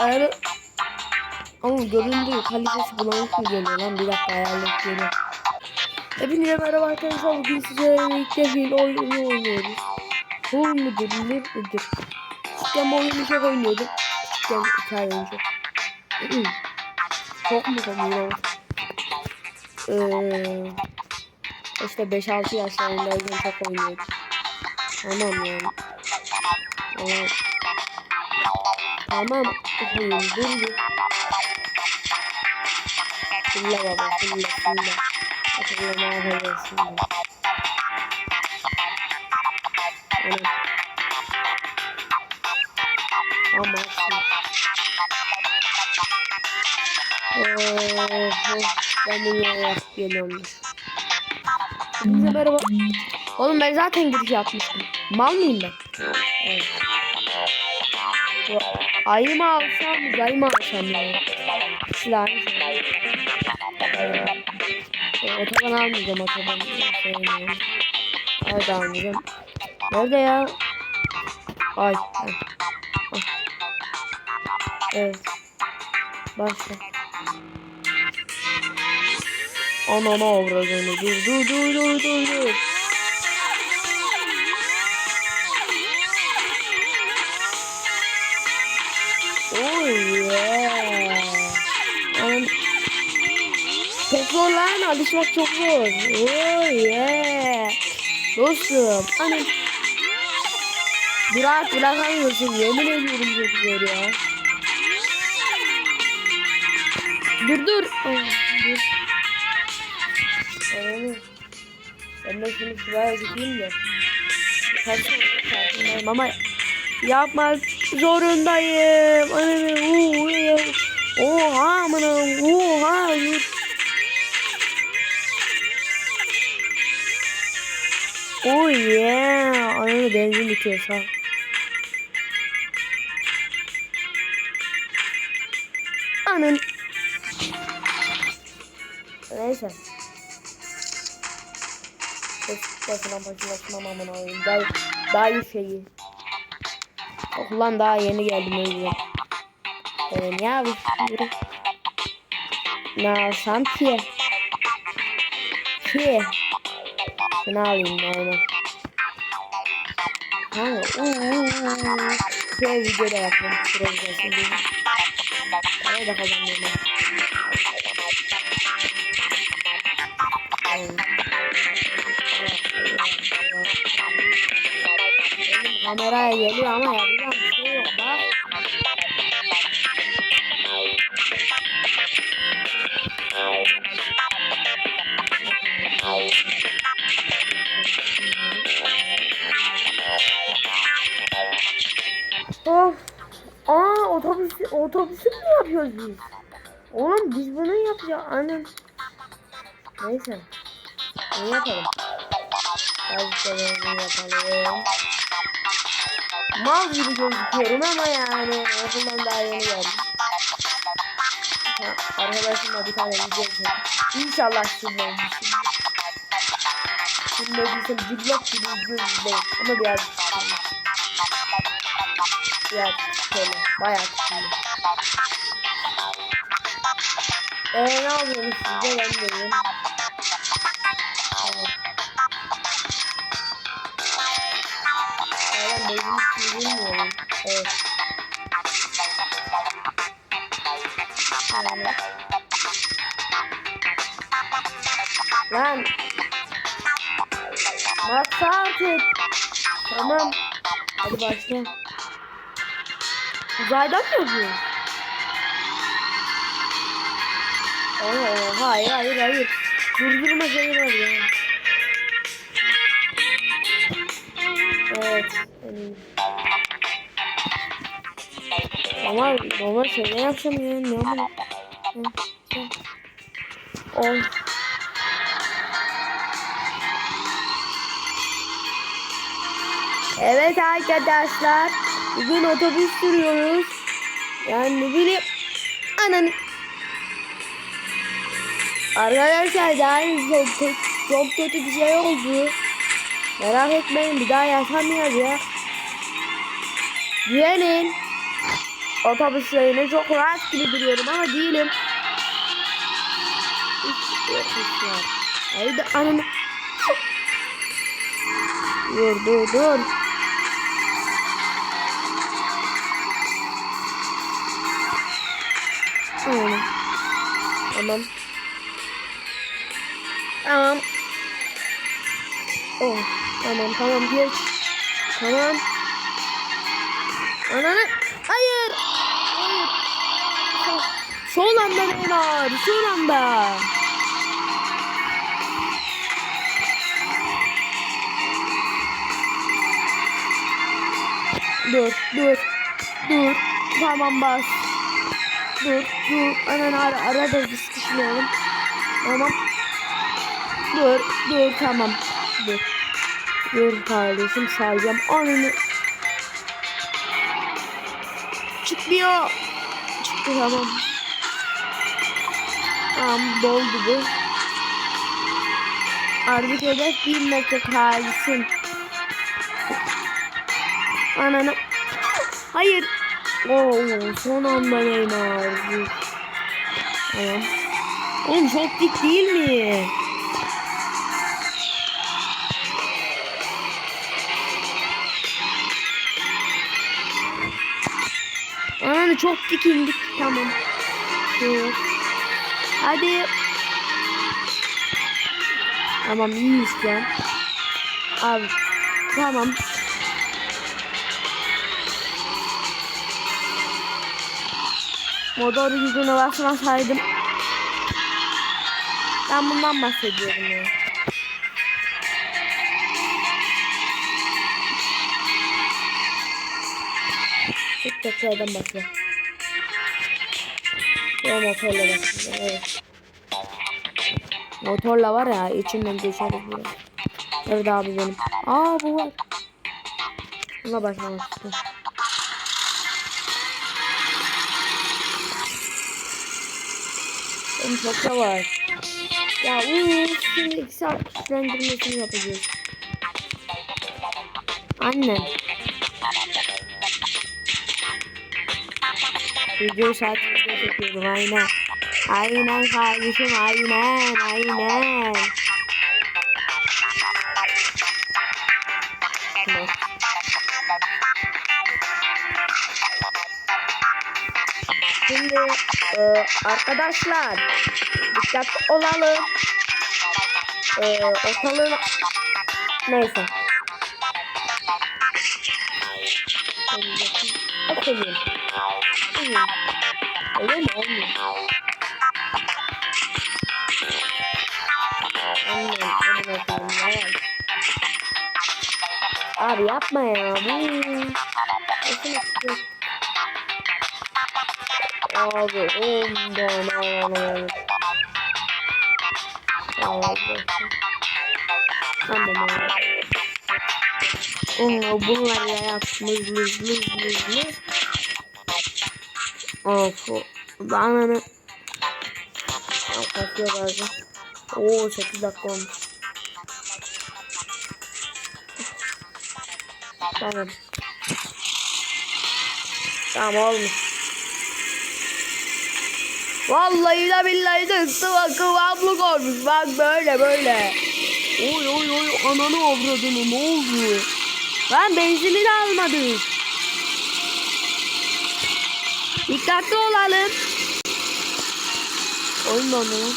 Eğer ama göründüğü kalitesi bulanık mı geliyor lan? Bir dakika ayarlayıp geliyor. Hepinize merhaba arkadaşlar. Bugün sizlerle birlikte hile oyunu oynuyoruz. Hul mudur, lir midir? Küçükken bu oyunu çok oynuyordum. Küçükken iki ay önce. çok mu komik Eee... İşte 5-6 yaşlarındayken çok oynuyordum. Tamam yani. Tamam. Tamam. Okuyun. Dur. Fulla baba. Fulla. Fulla. Hatırla ne yapacağız şimdi. Anam. Ama. Oh, oh. Ben bunu yaparak geliyormuş. Hepinize merhaba. Oğlum ben zaten giriş yapmıştım. Mal mıyım ben? Ayı mı alsam, uzayı mı alsam ya? Silah. Ee, otoban almayacağım, otoban sevmiyorum. Da almayacağım. Nerede ya? Ay. ay. ay. Evet. Başla. Anana avradını. Dur dur dur dur dur dur. Alışmak çok zor. Oh yeah. Dostum. Anam. Bırak bırakamıyorsun. Yemin ediyorum çok zor ya. Dur dur. Ay, dur. Anam. Ben de şunu şuraya gideyim de. Farkındayım ama yapmak zorundayım. Ya. Oha amanım. Oha. Yürü. Oh yeah. Anam benzin bitiyor sağ. Anam. Neyse. Başına başına amına koyayım. Daha, daha iyi şeyi. Okuldan daha yeni geldim yüzden. Ee, ne abi? Yürü. Ne alsam. Şunu alayım normal. Ha, uuu. Şöyle video da yapalım. Şuraya diye. Parayı da kazanıyorum. Benim kameraya geliyor ama yapacağım Of. Aa otobüs otobüsü mü yapıyoruz biz? Oğlum biz bunu yapacağız annem. Neyse. Ne yapalım? Bazılarını yapalım. Mal gibi gözüküyorum ama yani okuldan daha yeni geldim. Ha, Arkadaşımla bir tane video çektim. İnşallah silmemişim. Silmediysem cillop gibi izleyin. Ama biraz Biraz şöyle bayağı silmedim. Eee ne yapıyorsunuz sizce ben yiyorum. Evet. Ben benim ismini bilmiyorum. Evet. Yani. Lan. Masa artık. Tamam. Hadi başla. Uzaydan mı yazıyor? Oo, hayır hayır hayır. Durdurma şeyi var ya. Evet. Ama şey ne yapacağım ya? Ne yapayım? Ol. Evet arkadaşlar. Bugün otobüs sürüyoruz. Yani bileyim. Ananı. Arkadaşlar yani çok, çok, kötü bir şey oldu. Merak etmeyin bir daha yaşamayacağız ya. Güvenin. otobüslerine çok rahat gibi duruyorum ama değilim. Haydi ananı. Dur dur dur. Tamam. Tamam. Oh, tamam tamam geç. Tamam. Ananı. Hayır. Hayır. Son, son anda Neymar. Son anda. Dur, dur, dur. Tamam bas. Dur, dur. Ananı ara, arada bir sıkışmayalım. Tamam. Dur, dur, tamam. Dur. Dur kardeşim sayacağım. Ananı. Çıkmıyor. Çıktı tamam. Tamam doldu bu. Artık hedef bir metre kalsın. Ananı. Hayır. Oo, son anda Neymar. Tamam. Oğlum çok dik değil mi? Ananı çok dik indik. Tamam. Dur. Hadi. Tamam iyiyiz an. Abi. Tamam. Motor gücüne basmasaydım. Ben bundan bahsediyorum ya. Çok tekrardan başla. Ya motorla başlayacağım evet. Motorla var ya içinden geçeriz buraya. Nerede abi benim? Aa bu var. Buna başlamak. Oğlum da var. Ya uuu şimdi iki saat güçlendirmesini yapacağız. Annem. Video saatinde çekiyorum aynen. Aynen kardeşim aynen aynen. Şimdi e, arkadaşlar dikkatli olalım. E, ortalığın neyse. Okuyayım. Okuyayım. Öyle mi olmuyor? Annem. Abi yapma ya. Bu. Abi alalım. Abi. Tamam abi. Oo, bunlar ya yapmış lüz lüz lüz lüz. Of. Bananı. Kaçıyor bazen. Oo 8 dakika olmuş. Tamam. Tamam olmuş. Vallahi de billahi de sıvı kıvamlık olmuş. Bak böyle böyle. Oy oy oy ananı avradını ne oldu? Ben benzini de almadım. Dikkatli olalım. Oyun ananı.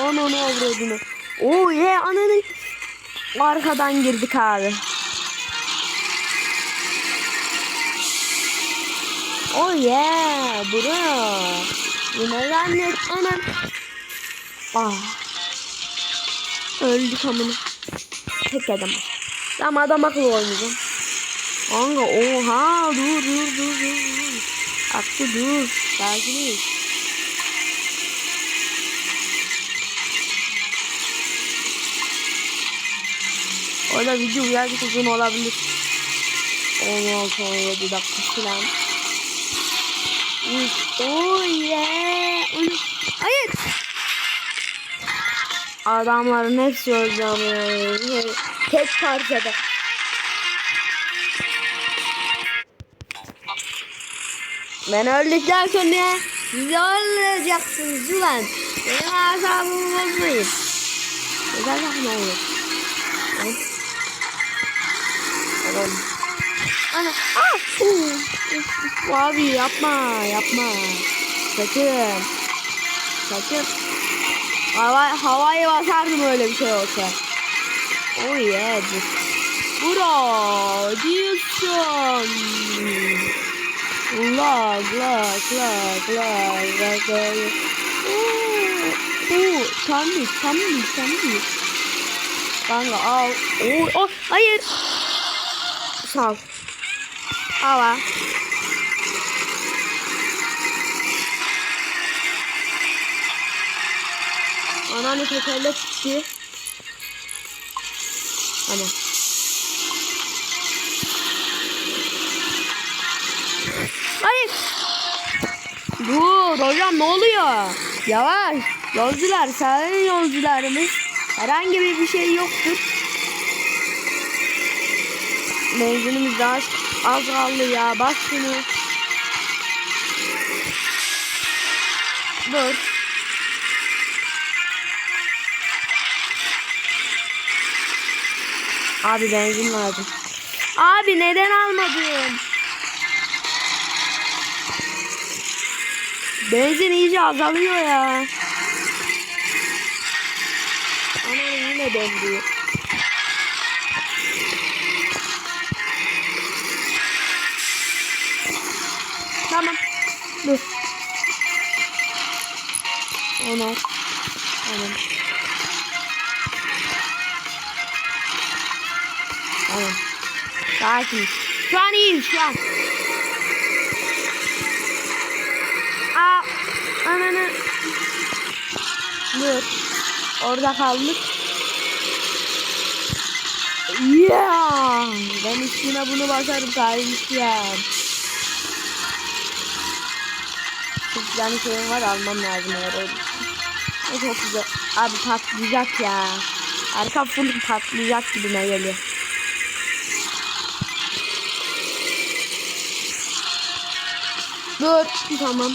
Ananı avradını. Oo ye ananı. Arkadan girdik abi. Oh yeah, bro. Yine zannet anam. Ah. Öldük amına. Tek adam. Tamam adam akıllı oynayacağım. Kanka oha dur dur dur dur. Aklı dur. Sakin ol. Orada video birazcık uzun olabilir. 16 17 dakika falan. Yeah. Hayır. Adamların hepsi öldü ama. Tek parçada. Ben öldükten sonra siz öldüreceksiniz ulan. Benim asabımı bozmayın. Güzel ne olur. Tamam. Ana. Ah! Uh! Abi yapma yapma. Sakın. Sakın. Hava, havayı basardım öyle bir şey olsa. Oh yeah. Bro diyorsun. Lag lag lag lag lag lag. Oo, Tanrı tanrı tanrı. Kanka al. Oo, oh, hayır. Sağ ol. Al ha. Anneanne tekerlek gitti. Tamam. Hayır. Dur hocam ne oluyor? Yavaş. Yolcular, sayın yolcularımız. Herhangi bir şey yoktur. Benzinimiz daha az, az kaldı ya. Bak şunu. Dur. Abi benzin lazım. Abi neden almadın? Benzin iyice azalıyor ya. Ama yine döndü. Sakin. Şu an iyiyim şu an. Aa, ananı. Dur. Orada kaldık. Ya, ben üstüne bunu basarım kardeşim. Çok güzel şeyim var almam lazım eğer çok güzel. Abi patlayacak ya. Arka full patlayacak gibime geliyor. Dur. Tamam.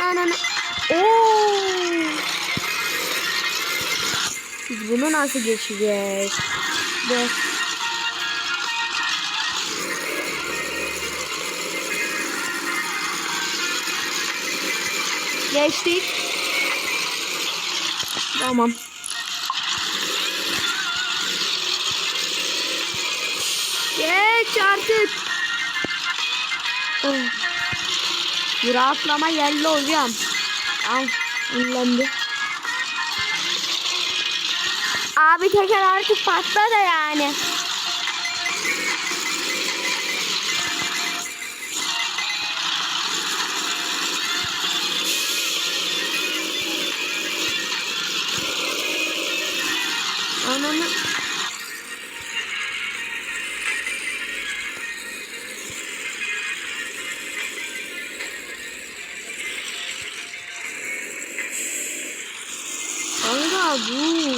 Ananı. Oo. Biz bunu nasıl geçeceğiz? Dur. Geçtik. Tamam. Geç artık. Oh. Bir rahatlama geldi hocam. Al. Ünlendi. Abi teker artık patladı yani. Kanka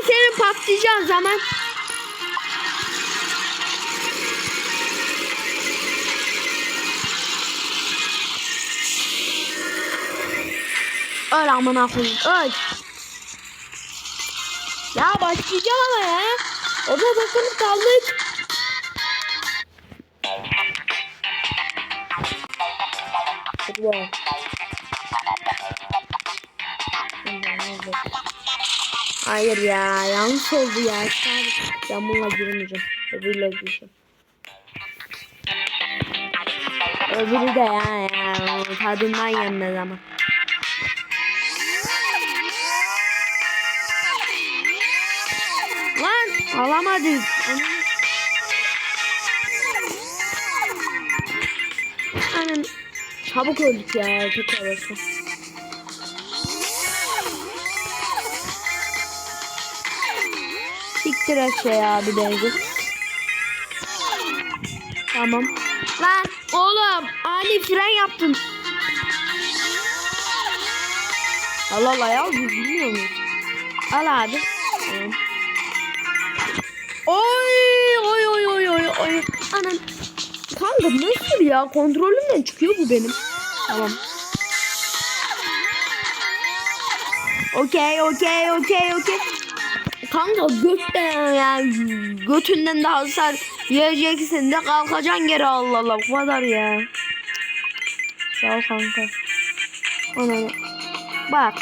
Ay senin patlayacağın zaman. Öl amına koyayım öl. Ya başlayacağım ama ya. Orada takılıp kaldık. Hayır ya yanlış oldu ya. Ben bununla girmeyeceğim. Öbürüyle gireceğim. Öbürü de ya ya tadından yenmez ama. Lan alamadık. Aynen. Çabuk öldük ya tekrar olsun. Siktir aşağı abi beni. Tamam. Lan oğlum ani fren yaptın. Allah ya biz bilmiyor muyuz? Al abi. Oy oy oy oy oy oy. Anam. Kanka nasıl ya? Kontrolümden çıkıyor bu benim. Tamam. Okey okey okey okey. Kanka gökten yani götünden de hasar yiyeceksin de kalkacaksın geri Allah Allah bu kadar ya. Sağ ol kanka. Ana. Bak.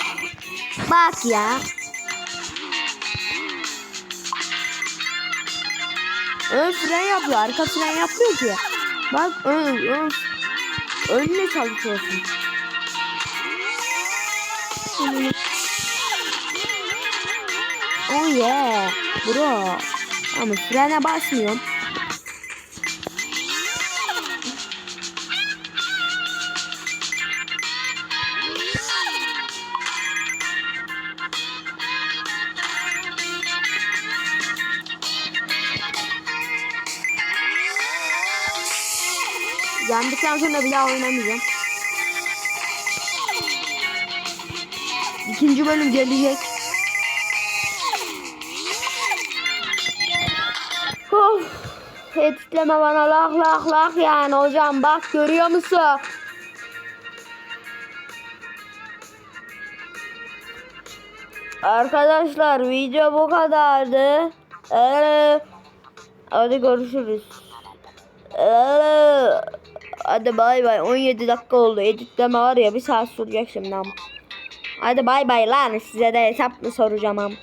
Bak ya. Ön fren yapıyor. Arka fren yapmıyor ki. Bak ön ön. Önüne çalışıyorsun. Oh yeah. Bro. Ama frene basmıyorum. Yendikten sonra bir daha oynamayacağım. İkinci bölüm gelecek. Editleme bana lak lak lak yani hocam bak görüyor musun? Arkadaşlar video bu kadardı. Ee, hadi görüşürüz. Ee, hadi bay bay 17 dakika oldu editleme var ya bir saat sürecek şimdi ama. Hadi bay bay lan size de hesap mı soracağım ama.